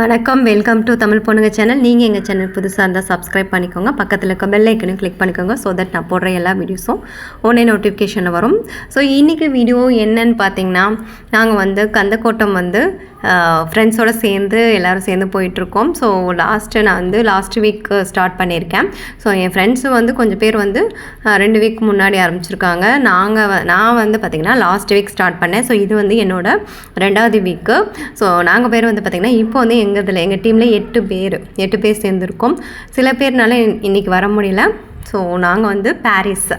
வணக்கம். Welcome to Tamil பொண்ணுங்க channel. நீங்கள் எங்கள் சேனல் புதுசாக இருந்தால் சப்ஸ்கிரைப் பண்ணிக்கோங்க. பக்கத்தில் இருக்க பெல் கிளிக் பண்ணிக்கோங்க. ஸோ தட் நான் போடுற எல்லா வீடியோஸும் உடனே நோட்டிஃபிகேஷனில் வரும். ஸோ இன்றைக்கி வீடியோ என்னன்னு பார்த்தீங்கன்னா நாங்கள் வந்து கந்தக்கோட்டம் வந்து ஃப்ரெண்ட்ஸோடு சேர்ந்து எல்லோரும் சேர்ந்து போயிட்டுருக்கோம். ஸோ லாஸ்ட்டு நான் வந்து லாஸ்ட் வீக் ஸ்டார்ட் பண்ணியிருக்கேன். ஸோ என் ஃப்ரெண்ட்ஸு வந்து கொஞ்சம் பேர் வந்து ரெண்டு வீக் முன்னாடி ஆரம்பிச்சிருக்காங்க. நாங்கள் நான் வந்து பார்த்திங்கன்னா லாஸ்ட் வீக் ஸ்டார்ட் பண்ணேன். ஸோ இது வந்து என்னோடய ரெண்டாவது வீக்கு ஸோ நாங்கள் பேர் வந்து பார்த்திங்கன்னா இப்போ வந்து எங்கள் இதில் எங்கள் டீமில் எட்டு பேர் எட்டு பேர் சேர்ந்துருக்கோம். சில பேர்னால இன்றைக்கி வர முடியல. ஸோ நாங்கள் வந்து பாரிஸ்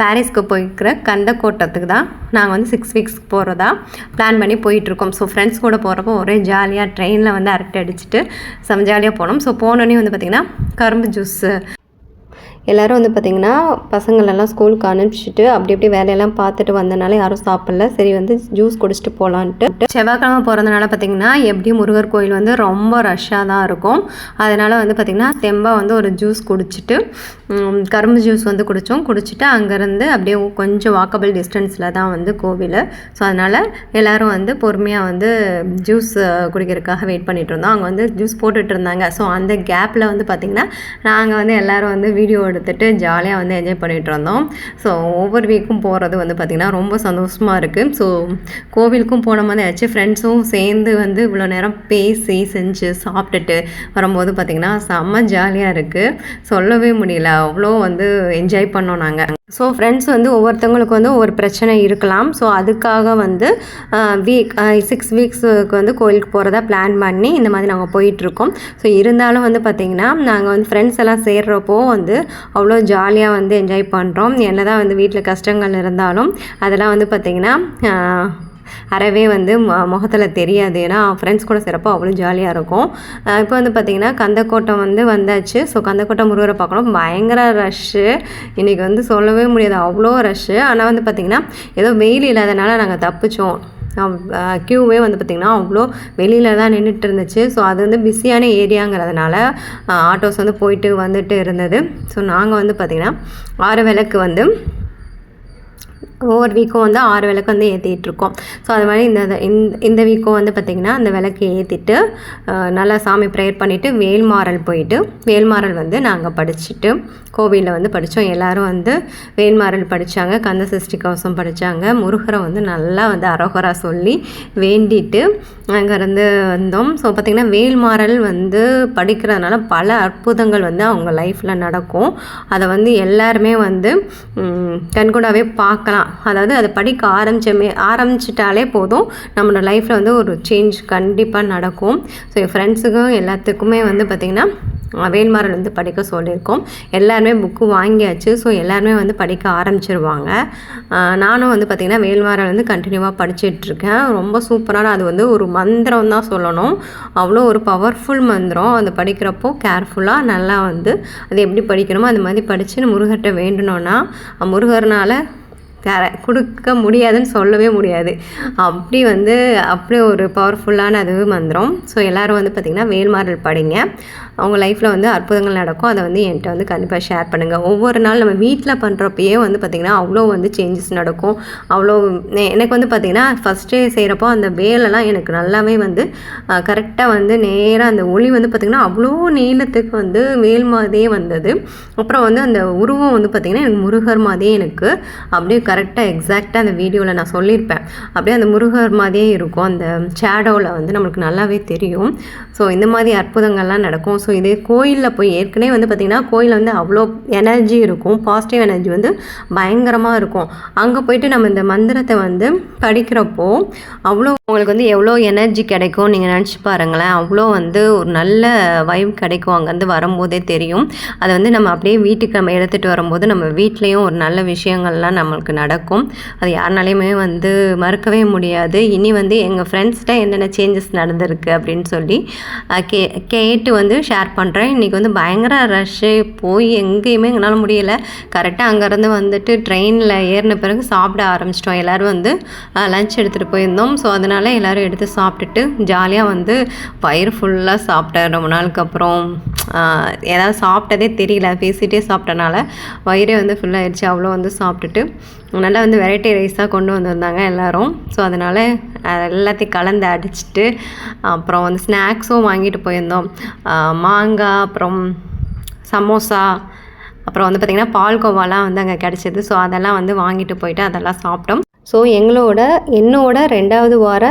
பாரிஸ்க்கு போய்க்கிற கந்தக்கோட்டத்துக்கு தான் நாங்கள் வந்து சிக்ஸ் வீக்ஸ்க்கு போகிறதா பிளான் பண்ணி போயிட்டுருக்கோம். ஸோ ஃப்ரெண்ட்ஸ் கூட போகிறப்போ ஒரே ஜாலியாக ட்ரெயினில் வந்து அரட்டை அடிச்சுட்டு செம்ம ஜாலியாக போனோம். ஸோ போனோடனே வந்து பார்த்திங்கன்னா கரும்பு ஜூஸு எல்லோரும் வந்து பார்த்திங்கன்னா பசங்களெல்லாம் ஸ்கூலுக்கு அனுப்பிச்சிட்டு அப்படி அப்படி வேலையெல்லாம் பார்த்துட்டு வந்தனால யாரும் சாப்பிடல. சரி வந்து ஜூஸ் குடிச்சிட்டு போகலான்ட்டு செவ்வாய்க்கிழமை போகிறதுனால பார்த்திங்கன்னா எப்படியும் முருகர் கோயில் வந்து ரொம்ப ரஷ்ஷாக தான் இருக்கும். அதனால் வந்து பார்த்திங்கன்னா தெம்பாக வந்து ஒரு ஜூஸ் குடிச்சிட்டு கரும்பு ஜூஸ் வந்து குடித்தோம் குடிச்சிட்டு அங்கேருந்து அப்படியே கொஞ்சம் வாக்கபிள் டிஸ்டன்ஸில் தான் வந்து கோவில். ஸோ அதனால் எல்லோரும் வந்து பொறுமையாக வந்து ஜூஸ் குடிக்கிறதுக்காக வெயிட் பண்ணிகிட்டு இருந்தோம். அங்கே வந்து ஜூஸ் போட்டுட்டு இருந்தாங்க. ஸோ அந்த கேப்பில் வந்து பார்த்திங்கன்னா நாங்கள் வந்து எல்லோரும் வந்து வீடியோ கொடுத்துட்டு ஜாலியாக வந்து என்ஜாய் பண்ணிட்டு இருந்தோம். ஸோ ஒவ்வொரு வீக்கும் போகிறது வந்து பார்த்திங்கன்னா ரொம்ப சந்தோஷமாக இருக்குது ஸோ கோவிலுக்கும் போன மாதிரி ஆச்சு ஃப்ரெண்ட்ஸும் சேர்ந்து வந்து இவ்வளோ நேரம் பேசி செஞ்சு சாப்பிட்டுட்டு வரும்போது பார்த்திங்கன்னா செம்ம ஜாலியாக இருக்குது சொல்லவே முடியல. அவ்வளோ வந்து என்ஜாய் பண்ணோம் நாங்கள் ஸோ ஃப்ரெண்ட்ஸ் வந்து ஒவ்வொருத்தவங்களுக்கு வந்து ஒவ்வொரு பிரச்சனை இருக்கலாம். ஸோ அதுக்காக வந்து வீக் சிக்ஸ் வீக்ஸுக்கு வந்து கோயிலுக்கு போகிறதா பிளான் பண்ணி இந்த மாதிரி நாங்கள் போயிட்டுருக்கோம் ஸோ இருந்தாலும் வந்து பார்த்திங்கன்னா நாங்கள் வந்து ஃப்ரெண்ட்ஸ் எல்லாம் சேர்றப்போ வந்து அவ்வளோ ஜாலியாக வந்து என்ஜாய் பண்ணுறோம் என்ன தான் வந்து வீட்டில் கஷ்டங்கள் இருந்தாலும் அதெல்லாம் வந்து பார்த்திங்கன்னா அறவே வந்து முகத்தில் தெரியாது. ஏன்னா ஃப்ரெண்ட்ஸ் கூட சிறப்பாக அவ்வளோ ஜாலியாக இருக்கும். இப்போ வந்து பார்த்திங்கன்னா கந்தக்கோட்டம் வந்து வந்தாச்சு. ஸோ கந்தக்கோட்டம் முருகரை பார்க்கணும். பயங்கர ரஷ்ஷு இன்றைக்கி வந்து சொல்லவே முடியாது. அவ்வளோ ரஷ்ஷு ஆனால் வந்து பார்த்திங்கன்னா ஏதோ வெயில் இல்லாதனால நாங்கள் தப்பிச்சோம். க்யூவே வந்து பார்த்திங்கன்னா அவ்வளோ வெளியில் தான் நின்றுட்டு இருந்துச்சு ஸோ அது வந்து பிஸியான ஏரியாங்கிறதுனால ஆட்டோஸ் வந்து போயிட்டு வந்துட்டு இருந்தது. ஸோ நாங்கள் வந்து பார்த்திங்கன்னா ஆறு விளக்கு வந்து ஒவ்வொரு வீக்கும் வந்து ஆறு விளக்கு வந்து ஏற்றிட்டுருக்கோம் ஸோ அது மாதிரி இந்த இந்த இந்த வீக்கும் வந்து பார்த்திங்கன்னா அந்த விளக்கு ஏற்றிட்டு நல்லா சாமி ப்ரேயர் பண்ணிவிட்டு வேல்மாறல் போயிட்டு வேல்மாறல் வந்து நாங்கள் படிச்சுட்டு கோவிலில் வந்து படித்தோம் எல்லோரும் வந்து வேல்மாறல் படித்தாங்க கந்த சஷ்டி கவசம் படித்தாங்க முருகரை வந்து நல்லா வந்து அரோகரா சொல்லி வேண்டிட்டு அங்கேருந்து வந்தோம். ஸோ பார்த்திங்கன்னா வேல்மாறல் வந்து படிக்கிறதுனால பல அற்புதங்கள் வந்து அவங்க லைஃப்பில் நடக்கும். அதை வந்து எல்லாருமே வந்து ம், கண்கூடாவே பார்க்கலாம். அதாவது அதை படிக்க ஆரம்பிச்சமே ஆரம்பிச்சிட்டாலே போதும். நம்மளோட லைஃப்பில் வந்து ஒரு சேஞ்ச் கண்டிப்பாக நடக்கும். ஸோ என் ஃப்ரெண்ட்ஸுக்கும் எல்லாத்துக்குமே வந்து பார்த்திங்கன்னா வேல்மாறல் வந்து படிக்க சொல்லியிருக்கோம். எல்லாருமே புக்கு வாங்கியாச்சு. ஸோ எல்லாருமே வந்து படிக்க ஆரம்பிச்சிருவாங்க. நானும் வந்து பார்த்திங்கன்னா வேல்மாறல் வந்து கண்டினியூவாக படிச்சிட்ருக்கேன். ரொம்ப சூப்பரான அது வந்து ஒரு மந்திரம் தான் சொல்லணும். அவ்வளோ ஒரு பவர்ஃபுல் மந்திரம். அது படிக்கிறப்போ கேர்ஃபுல்லாக நல்லா வந்து அது எப்படி படிக்கணுமோ அது மாதிரி படித்து முருகர்கிட்ட வேண்டணும்னா முருகர்னால வேற கொடுக்க முடியாதுன்னு சொல்லவே முடியாது. அப்படி வந்து அப்படி ஒரு பவர்ஃபுல்லான அது மந்திரம். ஸோ எல்லோரும் வந்து பார்த்திங்கன்னா வேல்மாறல் படிங்க. அவங்க லைஃப்பில் வந்து அற்புதங்கள் நடக்கும். அதை வந்து என்கிட்ட வந்து கண்டிப்பாக ஷேர் பண்ணுங்கள் ஒவ்வொரு நாள் நம்ம வீட்டில் பண்ணுறப்பயே வந்து பார்த்திங்கன்னா அவ்வளோ வந்து சேஞ்சஸ் நடக்கும். அவ்வளோ எனக்கு வந்து பார்த்திங்கன்னா ஃபஸ்ட்டு செய்கிறப்போ அந்த வேலெல்லாம் எனக்கு நல்லாவே வந்து கரெக்டாக வந்து நேராக அந்த ஒளி வந்து பார்த்திங்கன்னா அவ்வளோ நீளத்துக்கு வந்து வேல் மாதிரியே வந்தது. அப்புறம் வந்து அந்த உருவம் வந்து பார்த்திங்கன்னா எனக்கு முருகர் மாதிரியே எனக்கு அப்படியே கரெக்டாக எக்ஸாக்டாக அந்த வீடியோவில் நான் சொல்லியிருப்பேன் அப்படியே அந்த முருகர் மாதிரியே இருக்கும். அந்த ஷேடோவில் வந்து நம்மளுக்கு நல்லாவே தெரியும். ஸோ இந்த மாதிரி அற்புதங்கள்லாம் நடக்கும். ஸோ இதே கோயிலில் போய் ஏற்கனவே வந்து பார்த்திங்கன்னா கோயிலில் வந்து அவ்வளோ எனர்ஜி இருக்கும். பாசிட்டிவ் எனர்ஜி வந்து பயங்கரமாக இருக்கும். அங்கே போயிட்டு நம்ம இந்த மந்திரத்தை வந்து படிக்கிறப்போ அவ்வளோ உங்களுக்கு வந்து எவ்வளோ எனர்ஜி கிடைக்கும் நீங்கள் நினச்சி பாருங்களேன். அவ்வளோ வந்து ஒரு நல்ல வைப் கிடைக்கும் அங்கேருந்து வரும்போதே தெரியும். அதை வந்து நம்ம அப்படியே வீட்டுக்கு நம்ம எடுத்துகிட்டு வரும்போது நம்ம வீட்லேயும் ஒரு நல்ல விஷயங்கள்லாம் நம்மளுக்கு நடக்கும். அது யாருனாலையுமே வந்து மறுக்கவே முடியாது. இனி வந்து எங்கள் ஃப்ரெண்ட்ஸ்கிட்ட என்னென்ன சேஞ்சஸ் நடந்திருக்கு அப்படின்னு சொல்லி கே கேட்டு வந்து ஷேர் பண்ணுறேன் இன்றைக்கி வந்து பயங்கர ரஷ்ஷு போய் எங்கேயுமே எங்களால் முடியலை. கரெக்டாக அங்கேருந்து வந்துட்டு ட்ரெயினில் ஏறின பிறகு சாப்பிட ஆரம்பிச்சிட்டோம். எல்லோரும் வந்து லஞ்ச் எடுத்துகிட்டு போயிருந்தோம். ஸோ அதனால் எல்லோரும் எடுத்து சாப்பிட்டுட்டு ஜாலியாக வந்து பயிர் ஃபுல்லாக சாப்பிட்டேன் ரொம்ப நாளுக்கு அப்புறம். ஏதாவது சாப்பிட்டதே தெரியல பேசிகிட்டே சாப்பிட்டனால வயிறே வந்து ஃபுல்லாகிடுச்சு அவ்வளோ வந்து சாப்பிட்டுட்டு நல்லா வந்து வெரைட்டி ரைஸாக கொண்டு வந்திருந்தாங்க எல்லோரும். ஸோ அதனால் எல்லாத்தையும் கலந்து அடிச்சிட்டு அப்புறம் வந்து ஸ்நாக்ஸும் வாங்கிட்டு போயிருந்தோம். மாங்காய் அப்புறம் சமோசா அப்புறம் வந்து பார்த்திங்கன்னா பால்கோவாலாம் வந்து அங்கே கிடச்சிது. ஸோ அதெல்லாம் வந்து வாங்கிட்டு போயிட்டு அதெல்லாம் சாப்பிட்டோம். ஸோ எங்களோட என்னோட ரெண்டாவது வார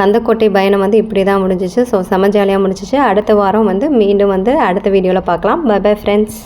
கந்தக்கோட்டை பயணம் வந்து இப்படி தான் முடிஞ்சிச்சு. ஸோ செம ஜாலியாக முடிஞ்சிச்சு. அடுத்த வாரம் வந்து மீண்டும் வந்து அடுத்த வீடியோவில் பார்க்கலாம். By bye friends